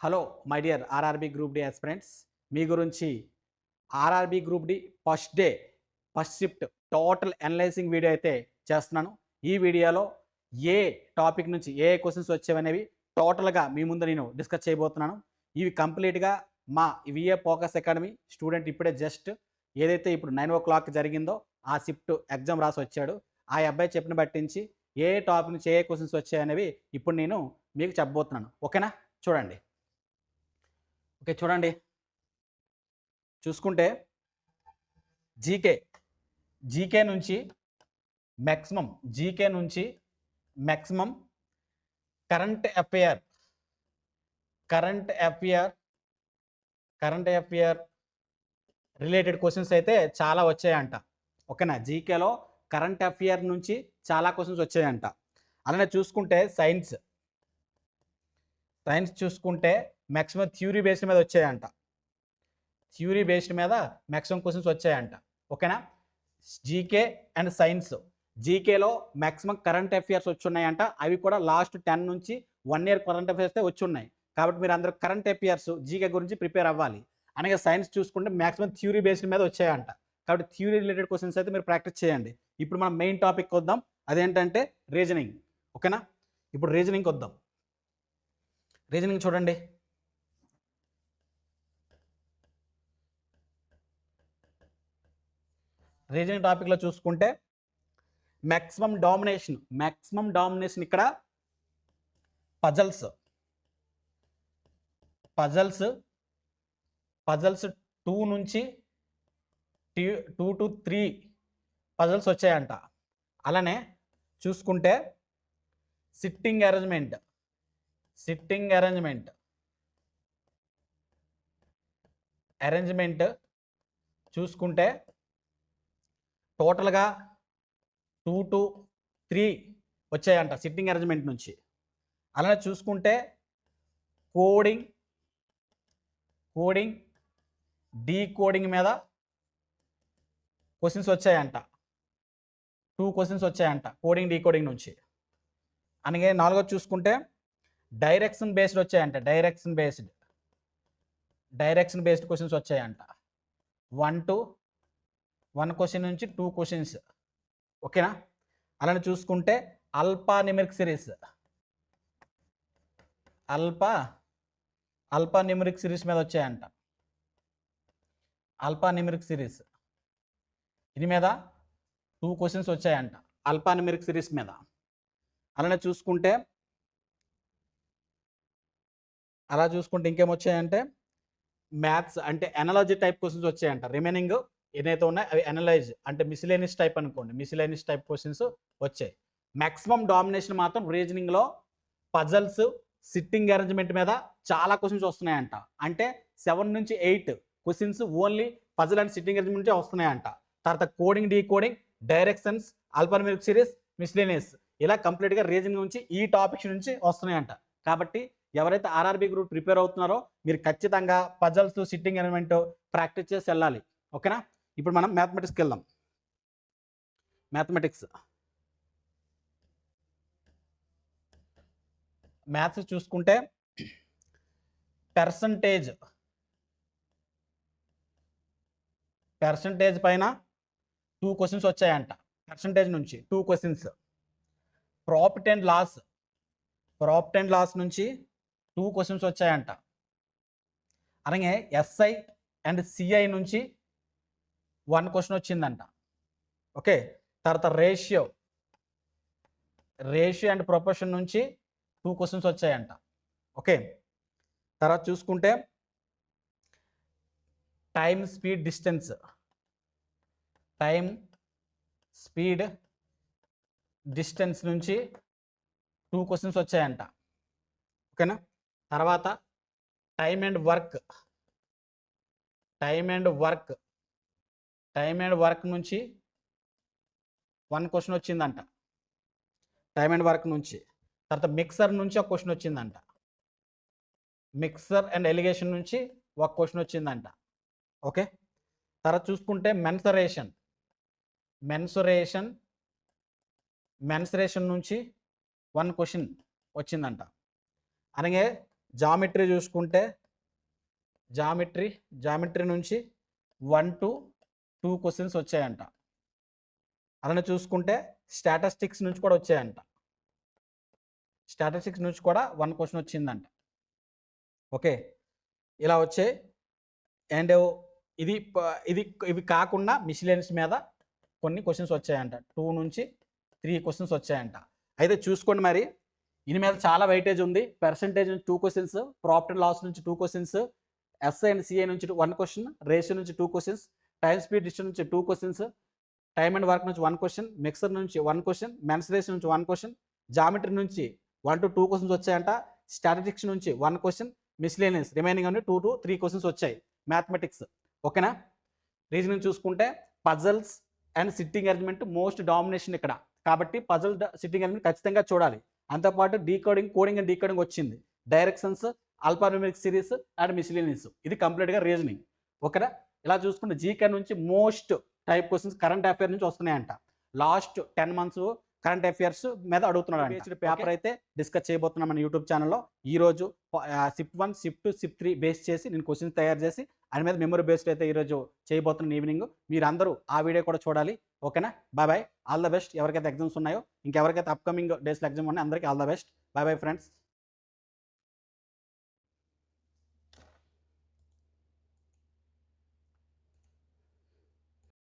Hello my dear RRB group D aspirants. మీ గురించి RRB group D first day first shift total analyzing video అయితే చేస్తున్నాను. ఈ వీడియోలో ఏ topic నుంచి ఏ క్వశ్చన్స్ వచ్చేవనేవి టోటల్గా మీ ముందు నేను డిస్కస్ చేయబోతున్నాను. ఇవి కంప్లీట్గా మా విఏ ఫోకస్ అకాడమీ స్టూడెంట్ ఇప్పుడే జస్ట్ ఏదైతే ఇప్పుడు నైన్ ఓ క్లాక్ జరిగిందో ఆ షిఫ్ట్ ఎగ్జామ్ రాసి వచ్చాడు. ఆ అబ్బాయి చెప్పిన బట్టించి ఏ టాపిక్ నుంచి ఏ క్వశ్చన్స్ వచ్చాయనేవి ఇప్పుడు నేను మీకు చెప్పబోతున్నాను. ఓకేనా? చూడండి. ఓకే చూడండి. చూసుకుంటే జీకే జీకే నుంచి మ్యాక్సిమం జీకే నుంచి maximum current affair current affair current affair related questions అయితే చాలా వచ్చాయంట. ఓకేనా? జీకేలో కరెంట్ అఫేర్ నుంచి చాలా క్వశ్చన్స్ వచ్చాయంట. అలానే చూసుకుంటే సైన్స్ సైన్స్ చూసుకుంటే మ్యాక్సిమం థ్యూరీ బేస్డ్ మీద వచ్చాయంట. థ్యూరీ బేస్డ్ మీద మ్యాక్సిమం క్వశ్చన్స్ వచ్చాయంట. ఓకేనా జీకే అండ్ సైన్స్ జీకేలో మ్యాక్సిమం కరెంట్ అఫేర్స్ వచ్చున్నాయంట. అవి కూడా లాస్ట్ టెన్ నుంచి వన్ ఇయర్ కరెంట్ అఫేర్స్ వచ్చి ఉన్నాయి కాబట్టి మీరు అందరూ కరెంట్ అఫేర్స్ జీకే గురించి ప్రిపేర్ అవ్వాలి. అలాగే సైన్స్ చూసుకుంటే మ్యాక్సిమం థ్యూరీ బేస్డ్ మీద వచ్చాయంట. కాబట్టి థ్యూరీ రిలేటెడ్ క్వశ్చన్స్ అయితే మీరు ప్రాక్టీస్ చేయండి. ఇప్పుడు మనం మెయిన్ టాపిక్ వద్దాం అదేంటంటే రీజనింగ్ ఓకేనా ఇప్పుడు రీజనింగ్కి వద్దాం రీజనింగ్ చూడండి. రీజనింగ్ టాపిక్లో చూసుకుంటే మ్యాక్సిమం డామినేషన్ మ్యాక్సిమం డామినేషన్ ఇక్కడ పజల్స్. పజల్స్ పజల్స్ టూ నుంచి టూ టు త్రీ పజల్స్ వచ్చాయంట. అలానే చూసుకుంటే sitting arrangement sitting arrangement. Arrangement చూసుకుంటే టోటల్గా టూ టు త్రీ వచ్చాయంట సిట్టింగ్ అరేంజ్మెంట్ నుంచి. అలానే చూసుకుంటే కోడింగ్ కోడింగ్ డీ కోడింగ్ మీద క్వశ్చన్స్ వచ్చాయంట. టూ క్వశ్చన్స్ వచ్చాయంట కోడింగ్ డీ కోడింగ్ నుంచి. అలాగే నాలుగోది చూసుకుంటే డైరెక్షన్ బేస్డ్ వచ్చాయంట direction based. Direction based questions వచ్చాయంట. వన్ టు వన్ క్వశ్చన్ నుంచి టూ క్వశ్చన్స్. ఓకేనా? అలానే చూసుకుంటే alpha series. Alpha alpha series మీద వచ్చాయంట. Alpha series. ఇది మీద టూ క్వశ్చన్స్ వచ్చాయంట. అల్పా సిరీస్ మీద. అలానే చూసుకుంటే అలా చూసుకుంటే ఇంకేం వచ్చాయంటే మ్యాథ్స్ అంటే ఎనాలజీ టైప్ క్వశ్చన్స్ వచ్చాయంట. రిమైనింగ్ ఏదైతే ఉన్నాయో అవి అనలైజ్ అంటే మిసిలేనియస్ టైప్ అనుకోండి. మిసిలేనియస్ టైప్ క్వశ్చన్స్ వచ్చాయి. మ్యాక్సిమం డామినేషన్ మాత్రం రీజనింగ్లో పజల్స్ సిట్టింగ్ అరేంజ్మెంట్ మీద చాలా క్వశ్చన్స్ వస్తున్నాయంట. అంటే సెవెన్ నుంచి eight questions only puzzle and sitting arrangement వస్తున్నాయంట. తర్వాత coding decoding directions alphanumeric series miscellaneous ఇలా కంప్లీట్గా రీజనింగ్ నుంచి ఈ టాపిక్స్ నుంచి వస్తున్నాయంట. కాబట్టి ఎవరైతే ఆర్ఆర్బీ గ్రూప్ ప్రిపేర్ అవుతున్నారో మీరు ఖచ్చితంగా పజల్స్ సిట్టింగ్ అరేంజ్మెంట్ ప్రాక్టీస్ చేసి వెళ్ళాలి. ఓకేనా ఇప్పుడు మనం మ్యాథమెటిక్స్కి వెళ్దాం. మ్యాథమెటిక్స్ మ్యాథ్స్ చూసుకుంటే పర్సంటేజ్ పర్సంటేజ్ పైన టూ క్వశ్చన్స్ వచ్చాయంట. పర్సంటేజ్ నుంచి two questions profit and loss profit and loss నుంచి టూ క్వశ్చన్స్ వచ్చాయంట. అలాగే ఎస్ఐ అండ్ సిఐ నుంచి వన్ క్వశ్చన్ వచ్చిందంట. ఓకే తర్వాత రేషియో. రేషియో అండ్ ప్రొపోర్షన్ నుంచి టూ క్వశ్చన్స్ వచ్చాయంట. ఓకే తర్వాత చూసుకుంటే time speed distance. Time speed distance నుంచి టూ క్వశ్చన్స్ వచ్చాయంట. ఓకేనా? తర్వాత time and work. Time and work. Time and work నుంచి వన్ క్వశ్చన్ వచ్చిందంట. టైమ్ అండ్ వర్క్ నుంచి. తర్వాత మిక్సర్ నుంచి ఒక క్వశ్చన్ వచ్చిందంట. మిక్సర్ అండ్ ఎలిగేషన్ నుంచి ఒక క్వశ్చన్ వచ్చిందంట. ఓకే తర్వాత చూసుకుంటే మెన్సరేషన్ మెన్సరేషన్ మెన్సరేషన్ నుంచి వన్ క్వశ్చన్ వచ్చిందంట. అలాగే జామెట్రీ చూసుకుంటే జామెట్రీ జామెట్రీ నుంచి వన్ టు టూ క్వశ్చన్స్ వచ్చాయంట. అలానే చూసుకుంటే స్టాటిస్టిక్స్ నుంచి కూడా వచ్చాయంట. స్టాటిస్టిక్స్ నుంచి కూడా వన్ క్వశ్చన్ వచ్చిందంట. ఓకే. ఇలా వచ్చే అండ్ ఇది ఇది ఇవి కాకుండా మిషిలియన్స్ మీద కొన్ని క్వశ్చన్స్ వచ్చాయంట. టూ నుంచి త్రీ క్వశ్చన్స్ వచ్చాయంట. అయితే చూసుకోండి మరి. దీని మీద చాలా వెయిటేజ్ ఉంది. పర్సంటేజ్ నుంచి టూ క్వశ్చన్స్ ప్రాఫిట్ లాస్ నుంచి two questions SI and CI నుంచి వన్ క్వశ్చన్ రేషియో నుంచి two questions time speed distance నుంచి two questions time and work నుంచి వన్ క్వశ్చన్ మిక్సర్ నుంచి వన్ క్వశ్చన్ మెన్సరేషన్ నుంచి వన్ క్వశ్చన్ జామెట్రీ నుంచి one to two questions వచ్చాయంట statistics నుంచి one question miscellaneous remaining అన్ని two to three questions వచ్చాయి mathematics ఓకేనా రీజనింగ్ చూసుకుంటే puzzles and sitting arrangement most domination ఇక్కడ. కాబట్టి పజల్ సిట్టింగ్ అరేంజ్మెంట్ ఖచ్చితంగా చూడాలి. అంతపాటు డీకోడింగ్ కోడింగ్ అండ్ డీకోడింగ్ వచ్చింది. Directions alphanumeric series and miscellaneous ఇది కంప్లీట్గా రీజనింగ్ ఓకేనా ఇలా చూసుకుంటే జీకే నుంచి most type questions current affair నుంచి వస్తున్నాయంట. Last ten months current affairs మీద అడుగుతున్నాడు పేపర్ అయితే డిస్కస్ చేయబోతున్నాం మన యూట్యూబ్ ఛానల్లో ఈ రోజు shift one shift two shift three base చేసి నేను క్వశ్చన్స్ తయారు చేసి దాని మీద మెమరీ బేస్డ్ అయితే ఈరోజు చేయబోతున్నాను ఈవినింగ్ మీరు అందరూ ఆ వీడియో కూడా చూడాలి. ఓకేనా bye bye all the best ఎవరికైతే ఎగ్జామ్స్ ఉన్నాయో ఇంకెవరికైతే అప్కమింగ్ డేస్లో ఎగ్జామ్ ఉన్నాయో అందరికీ all the best bye bye friends